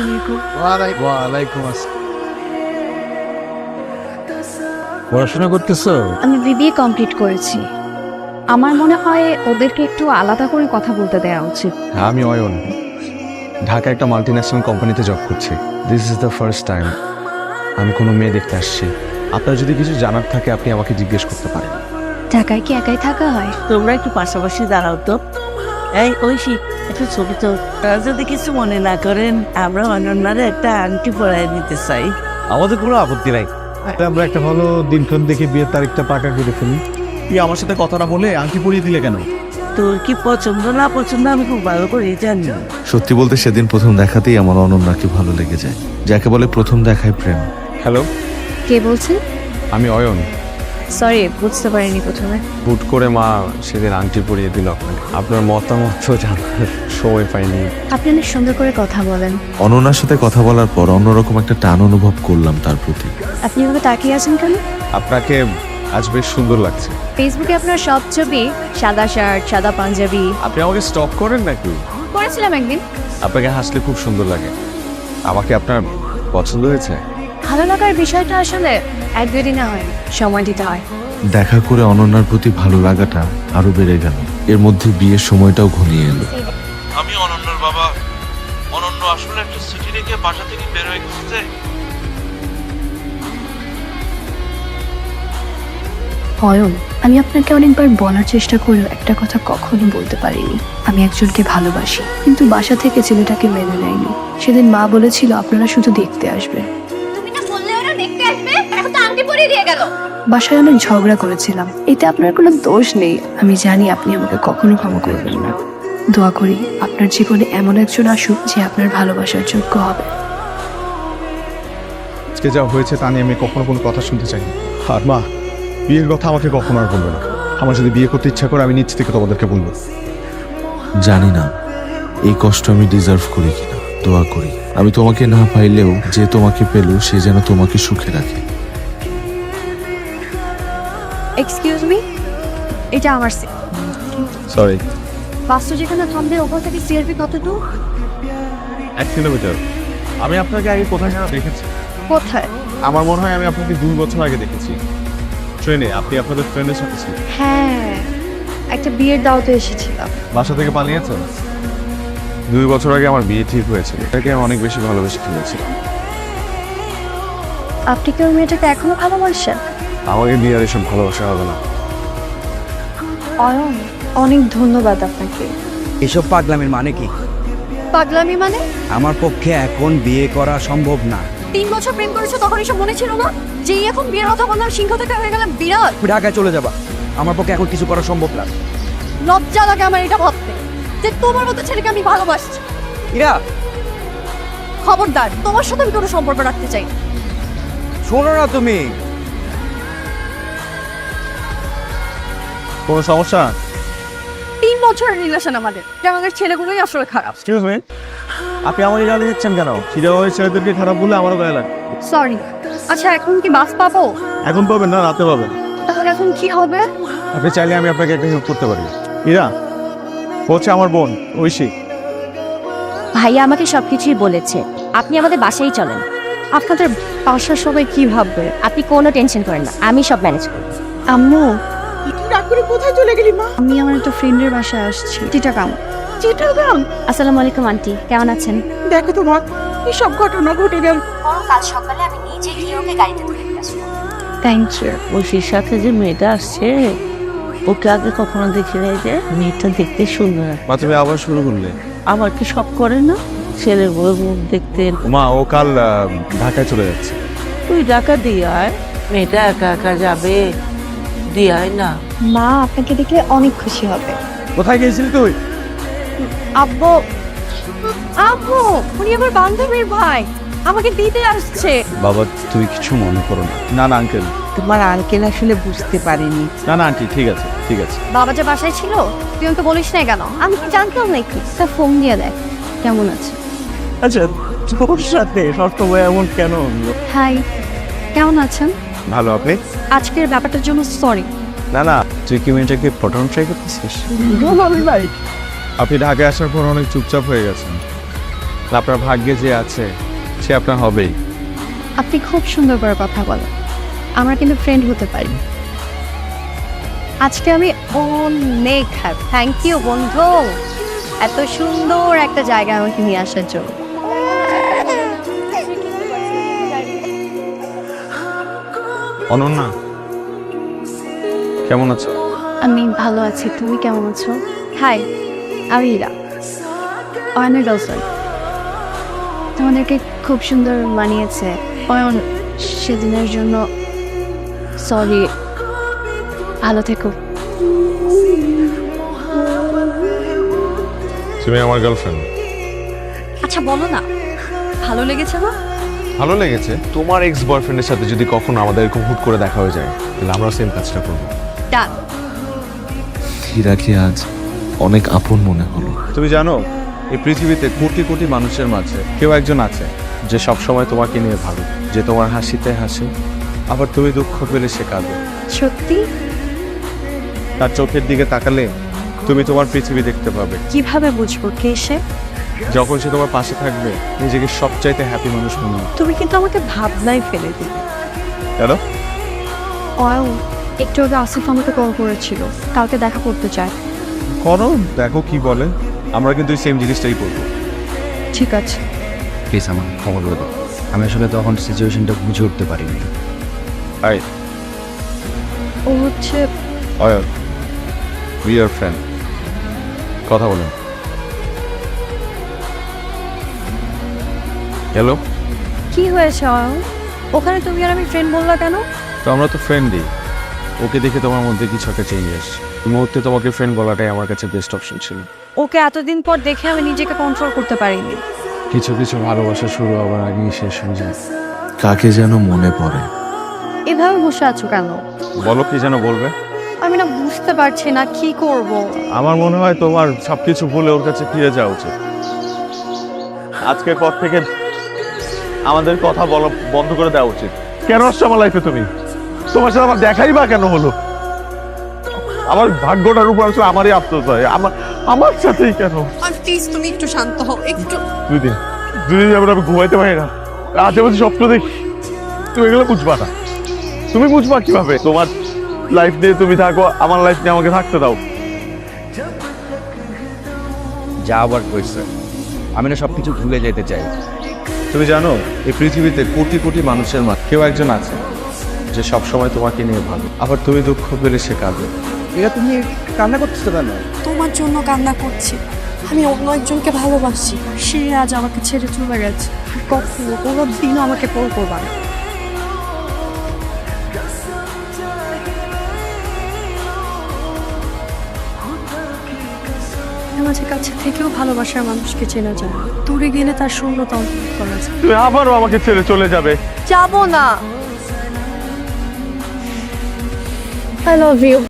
আলাইকুম। ওয়ালাইকুম আসসালাম পড়াশোনা করতেছো? আমি বিবিএ কমপ্লিট করেছি। আমার মনে হয় ওদেরকে একটু আলাদা করে কথা বলতে দেওয়া উচিত। হ্যাঁ আমি অয়ন। ঢাকা একটা মাল্টি ন্যাশনাল কোম্পানিতে জব করছি this is the first time আমি কোনো মেয়ে দেখতে আসছি। আপনার যদি কিছু জানার থাকে আপনি আমাকে জিজ্ঞেস করতে পারেন। ঢাকায় কি একাই থাকা হয়? তোমরা একটু পাশাপাশি দাঁড়াও তো। এই ঐশী একটু ছবি তো যদি কিছু মনে না করেন আমরা অনন্যারে একটা আংটি পরাই দিতে চাই। আমাদের কোনো আপত্তি নাই। আমরা একটা ভালো দিনক্ষণ দেখে বিয়ের তারিখটা পাকা করে ফেলি। তুই আমার সাথে কথা না বলে আংটি পরিয়ে দিলে কেন? তোর কি পছন্দ না পছন্দ আমি খুব ভালো করে জানি। সত্যি বলতে সেদিন প্রথম দেখাতেই আমার অনন্যাকে ভালো লেগে যায়। যাকে বলে প্রথম দেখায় প্রেম। হ্যালো কে বলছেন? আমি অয়ন। সরি বুঝতে পারিনি প্রথমে। হুট করে মা সেদিন আংটি পরিয়ে দিল। আপনাকে আপনার মতামত তো জানার সময় পাইনি। আপনি অনেক সুন্দর করে কথা বলেন। অনন্যার সাথে কথা বলার পর অন্যরকম একটা টান অনুভব করলাম তার প্রতি। আপনি এভাবে তাকিয়ে আছেন কেন? আপনাকে আজ বেশ সুন্দর লাগছে। ফেসবুকে আপনার সব ছবি সাদা শার্ট সাদা পাঞ্জাবি। আপনি আমাকে স্টপ করেন নাকি? করেছিলাম একদিন। আপনাকে হাসলে খুব সুন্দর লাগে। আমাকে আপনার পছন্দ হয়েছে? ভালো লাগার বিষয়টা আসলে এক দুই দিনে হয় সময় দিতে হয়। দেখা করে অনন্যার প্রতি ভালো লাগাটা আরও বেড়ে গেল। এর মধ্যে বিয়ের সময়টাও ঘনিয়ে এলো। আমি অনন্যর বাবা। অনন্য আসলে একটা চিঠি রেখে বাসা থেকে বের হয়ে গেছে। অয়ন আমি আপনাকে অনেকবার বলার চেষ্টা করেও একটা কথা কখনো বলতে পারিনি। আমি একজনকে ভালোবাসি কিন্তু বাসা থেকে ছেলেটাকে মেনে নেয়নি। সেদিন মা বলেছিল আপনারা শুধু দেখতে আসবেন। তুমি না বললে ওরা দেখতে আসবে। তো পরিয়ে দিয়ে গেল। বাসায় অনেক ঝগড়া করেছিলাম। এতে আপনার কোনো দোষ নেই। আমি জানি আপনি আমাকে কখনো ক্ষমা করবেন না। দোয়া করি আপনার জীবনে এমন একজন আসুক যে আপনার ভালোবাসার যোগ্য হবে। আজকে যা হয়েছে তা নিয়ে আমি কখনো কোনো কথা শুনতে চাই না আর মা বিয়ের কথা আমাকে কখনো আর বলবে না। আমার যদি বিয়ে করতে ইচ্ছা করে আমি নিচ থেকে তোমাদেরকে বলব। জানি না এই কষ্ট আমি ডিজার্ভ করি কিনা। দোয়া করি। আমি তোমাকে না পাইলেও যে তোমাকে পেল সে যেন তোমাকে সুখে রাখে। এক্সকিউজ মি এটা আমার সিট সরি বাসটা যেখানে থামবে ওপর থেকে সিআরপি কত দূর এক কিলোমিটার। আমি আপনাকে আগে কোথায় যেন দেখেছি। কোথায়? আমার মনে হয় আমি আপনাকে দুই বছর আগে দেখেছি। ট্রেনে আপনি আপনাদের ফ্রেন্ডের সাথে ছিলেন। হ্যাঁ একটা বিয়ের দাওয়াতে এসেছিলাম। বাসা থেকে পালিয়েছেন? দুই বছর আগে আমার বিয়ে ঠিক হয়েছিল। এটাকে আমি অনেক বেশি ভালোবেসে ফেলেছিলাম। আপনি কি ওই মেয়েটাকে এখনও ভালোবাসেন? আমাকে নিয়ে আর এসব ভালোবাসা হবে না। অয়ন অনেক ধন্যবাদ আপনাকে। এসব পাগলামের মানে কি? পাগলামি মানে? আমার পক্ষে এখন বিয়ে করা সম্ভব না। তিন বছর প্রেম করেছ তখন এসব মনে ছিল না? যেই এখন বিয়ের কথা বললাম সিংহ থেকে হয়ে গেলাম বিরাট ঢাকায় চলে যাবা। আমার পক্ষে এখন কিছু করা সম্ভব না। লজ্জা লাগে আমার এটা ভাবতে। যে তোমার মতো ছেলেকে আমি ভালোবাসছি। ইরা! খবরদার তোমার সাথে আমি কোনো সম্পর্ক রাখতে চাই শোনো না তুমি। কোনো সমস্যা? তিন বছরের রিলেশন আমাদের আমাদের ছেলেগুলোই আসলে খারাপ। এক্সকিউজ মি আপনি আমাকে গালি দিচ্ছেন কেন? চিরাবাড়ি ছেলেদেরকে খারাপ বলে আমারও গায়ে লাগে সরি আচ্ছা এখন কি বাস পাবো? এখন পাবেন না রাতে পাবেন। তাহলে এখন কি হবে? আপনি চাইলে আমি আপনাকে একটা হেল্প করতে পারি। ইরা হচ্ছে আমার বোন ঐশী। ভাইয়া আমাকে সবকিছুই বলেছে। আপনি আমাদের বাসায় চলেন। আপনাদের বাসার সবাই কি ভাববে? আপনি কোনো টেনশন করেন না। আমি সব ম্যানেজ করব। আম্মু রাগ করে কোথায় চলে গেলি মা? আমি আমার একটা ফ্রেন্ডের বাসায় আসছি। চিটাগাং। চিটাগাং? আসসালামু আলাইকুম আন্টি। কেমন আছেন? দেখো তোমার এসব ঘটনা ঘটে গেল। কাল সকালে আমি নিজে গিয়ে ওকে গাড়িতে তুলে দিয়ে আসব। থ্যাংক ইউ ঐশীর সাথে যে মেয়েটা আসছে ওকে আগে কখনো দেখি নাই যে? মেয়েটা দেখতে সুন্দর মা তুমি আবার শুরু করলে। আমার কি সব করে না? ছেলের বউ মুখ দেখতে। মা ও কাল ঢাকায় চলে যাচ্ছে। তুই টাকা দিয়ে আয় মেয়েটা একা একা যাবে। দিয়ে আয় না। মা আপনাকে দেখলে অনেক খুশি হবে। কোথায় গিয়েছিলি তুই? আব্বু আব্বু উনি আমার বান্ধবীর ভাই। আমাকে দিতে আসছে। বাবা তুই কিছু মনে করো না। না না আঙ্কেল তোমার আঙ্কেল আসলে বুঝতে পারিনি। না না আন্টি ঠিক আছে ঠিক আছে। বাবা যে বাসায় ছিল তুই আমাকে বলিস না কেন? আমি কি জানতাম নাকি? তা ফোন দিয়ে দেখ কেমন আছে। আচ্ছা তোর সাথে সবসময় এমন কেন হলো? হাই কেমন আছেন? ভালো আপনি? আজকের ব্যাপারটার জন্য সরি না না তুই কি মেয়েটাকে পটানো ট্রাই করতেছিস? আপনি ঢাকায় আসার পর অনেক চুপচাপ হয়ে গেছেন। আপনার ভাগ্যে যে আছে সে আপনার হবেই। আপনি খুব সুন্দর করে কথা বলেন। আমরা কিন্তু ফ্রেন্ড হতে পারি। আজকে আমি অনেক হ্যাপি থ্যাংক ইউ বন্ধু। এত সুন্দর একটা জায়গা আমাকে নিয়ে আসার জন্য। অনন্যা কেমন আছো? আমি ভালো আছি তুমি কেমন আছো? হাই আমি ইরা অয়নের গার্লফ্রেন্ড তোমাদেরকে খুব সুন্দর মানিয়েছে। অয়ন সেদিনের জন্য সরি ভালো থেকো। তুমি আমার গার্লফ্রেন্ড আচ্ছা বলো না। ভালো লেগেছে না? ভালো লেগেছে। তোমার এক্স বয়ফ্রেন্ডের সাথে যদি কখনো আমাদের এরকম হুট করে দেখা হয়ে যায় তাহলে আমরাও সেম কাজটা করব। ডান হীরাকে আজ অনেক আপন মনে হলো? তুমি জানো এই পৃথিবীতে কোটি কোটি মানুষের মাঝে কেউ একজন আছে যে সব সময় তোমাকে নিয়ে ভাবে যে তোমার হাসিতে হাসে আবার তুমি দুঃখ পেলে সে কাঁদে। সত্যি? তার চোখের দিকে তাকালে তুমি তোমার পৃথিবী দেখতে পাবে। কীভাবে বুঝব কে সে? যখন সে তোমার পাশে থাকবে নিজেকে সবচাইতে হ্যাপি মানুষ মনে হবে। তুমি কিন্তু আমাকে ভাবনাই ফেলে দিলে। কেন? অয়ন একটু আগে আসিফ আমাকে কল করেছিল। কালকে দেখা করতে চায়। করো দেখো কি বলে। আমরা কিন্তু সেম জিনিসটাই করব। ঠিক আছে। প্লিজ আমার খবর বলে দাও। আমি আসলে তখন সিচুয়েশনটা বুঝে উঠতে পারিনি। আই ও হচ্ছে অয়ন উই আর ফ্রেন্ড কথা বলেন হ্যালো কি হয়েছে অয়ন? ওখানে তুমি আর আমি ফ্রেন্ড বললা কেন? তো আমরা তো ফ্রেন্ডই ওকে দেখে তোমার মধ্যে কিছু একটা চেঞ্জ আসছে মুহূর্তে তোমাকে ফ্রেন্ড বলাটাই আমার কাছে বেস্ট অপশন ছিল। ওকে এতদিন পর দেখে আমি নিজেকে কন্ট্রোল করতে পারিনি। কিছু কিছু ভালোবাসা শুরু হওয়ার আগেই শেষ হয়ে যায়। কাকে যেন মনে পড়ে। এভাবে বসে আছো কেন? বলো কি যেন বলবে। আমি না বুঝতে পারছি না কি করব। আমার মনে হয় তোমার সবকিছু ভুলে ওর কাছে ফিরে যাওয়া উচিত। আজকের পর থেকে আমাদের কথা বলা বন্ধ করে দেওয়া উচিত। কেন আসছো আমার লাইফে তুমি? তোমার সাথে আমার দেখাই বা কেন হলো? আমার ভাগ্যটার উপর আসলে আমারই আফসোস হয়। আমার আমার সাথেই কেন? প্লিজ তুমি একটু শান্ত হও একটু দুই দিন দুই দিন যাব আমি ঘুমাইতে পারি না। রাতে বলছি স্বপ্ন দেখি। তুমি এগুলো বুঝবা না। তুমি বুঝবা কীভাবে? তোমার লাইফ নিয়ে তুমি থাকো আমার লাইফ নিয়ে আমাকে থাকতে দাও। যা আবার কইছে আমি না সব কিছু ভুলে যেতে চাই। তুমি জানো এই পৃথিবীতে কোটি কোটি মানুষের মা কেউ একজন আছে যে সব সময় তোমাকে নিয়ে ভালো আবার তুমি দুঃখ পেলে সে কাঁদে। এটা তুমি কান্না করতেছো কেন? তোমার জন্য কান্না করছি। আমি অন্য একজনকে ভালোবাসি। সে আজ আমাকে ছেড়ে চলে গেছে। কখনো কোনো দিনও আমাকে পড় করবা না। মাঝে কাছে থেকেও ভালোবাসার মানুষকে চেনা যায়। দূরে গেলে তার শূন্যতা অনুভব করা যায়। তুমি আবারও আমাকে ছেড়ে চলে যাবে। যাব না। I love you